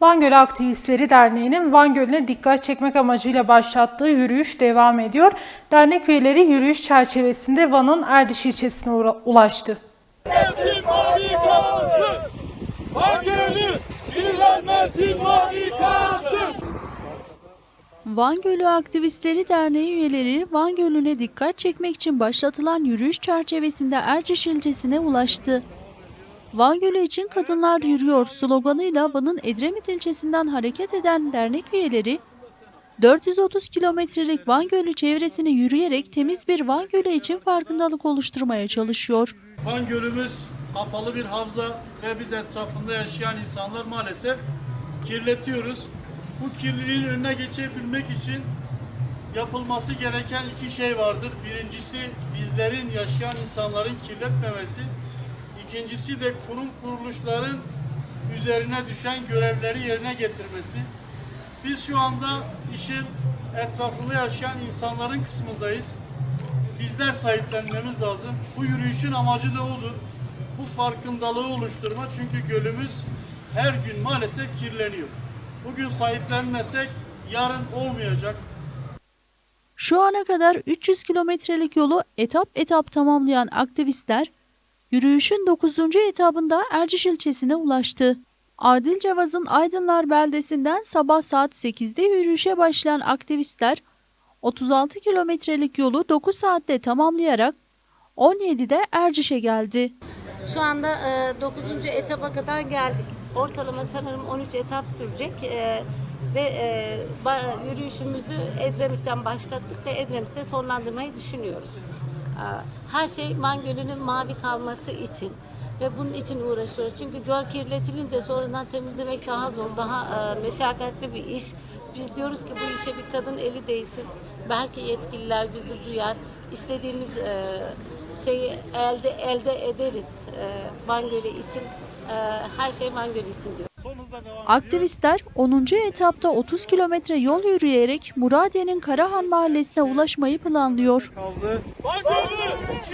Van Gölü Aktivistleri Derneği'nin Van Gölü'ne dikkat çekmek amacıyla başlattığı yürüyüş devam ediyor. Dernek üyeleri yürüyüş çerçevesinde Van'ın Erdiş ilçesine ulaştı. Kirlenmesin harikası. Van Gölü kirlenmesin harikası. Van Gölü Aktivistleri Derneği üyeleri Van Gölü'ne dikkat çekmek için başlatılan yürüyüş çerçevesinde Erciş ilçesine ulaştı. Van Gölü için kadınlar yürüyor sloganıyla Van'ın Edremit ilçesinden hareket eden dernek üyeleri 430 kilometrelik Van Gölü çevresini yürüyerek temiz bir Van Gölü için farkındalık oluşturmaya çalışıyor. Van Gölümüz kapalı bir havza ve biz etrafında yaşayan insanlar maalesef kirletiyoruz. Bu kirliliğin önüne geçebilmek için yapılması gereken iki şey vardır. Birincisi bizlerin yaşayan insanların kirletmemesi. İkincisi de kurum kuruluşların üzerine düşen görevleri yerine getirmesi. Biz şu anda işin etrafında yaşayan insanların kısmındayız bizler sahiplenmemiz lazım. Bu yürüyüşün amacı da odur. Bu farkındalığı oluşturma çünkü gölümüz her gün maalesef kirleniyor. Bugün sahiplenmesek yarın olmayacak. Şu ana kadar 300 kilometrelik yolu etap etap tamamlayan aktivistler, yürüyüşün 9. etabında Erciş ilçesine ulaştı. Adil Cevaz'ın Aydınlar beldesinden sabah saat 8'de yürüyüşe başlayan aktivistler, 36 kilometrelik yolu 9 saatte tamamlayarak 17'de Erciş'e geldi. Şu anda 9. etapa kadar geldik. Ortalama sanırım 13 etap sürecek e, ve e, yürüyüşümüzü Edremit'ten başlattık ve Edremit'te sonlandırmayı düşünüyoruz. E, Her şey Van Gölü'nün mavi kalması için ve bunun için uğraşıyoruz. Çünkü göl kirletilince sonradan temizlemek daha zor, daha e, meşakkatli bir iş. Biz diyoruz ki bu işe bir kadın eli değsin. Belki yetkililer bizi duyar. İstediğimiz e, şeyi elde elde ederiz e, Van Gölü için. E, her şey Van Gölü için diyor. Aktivistler 10. etapta 30 kilometre yol yürüyerek Muradiye'nin Karahan mahallesine ulaşmayı planlıyor. Gölü kirlenmesin harikası.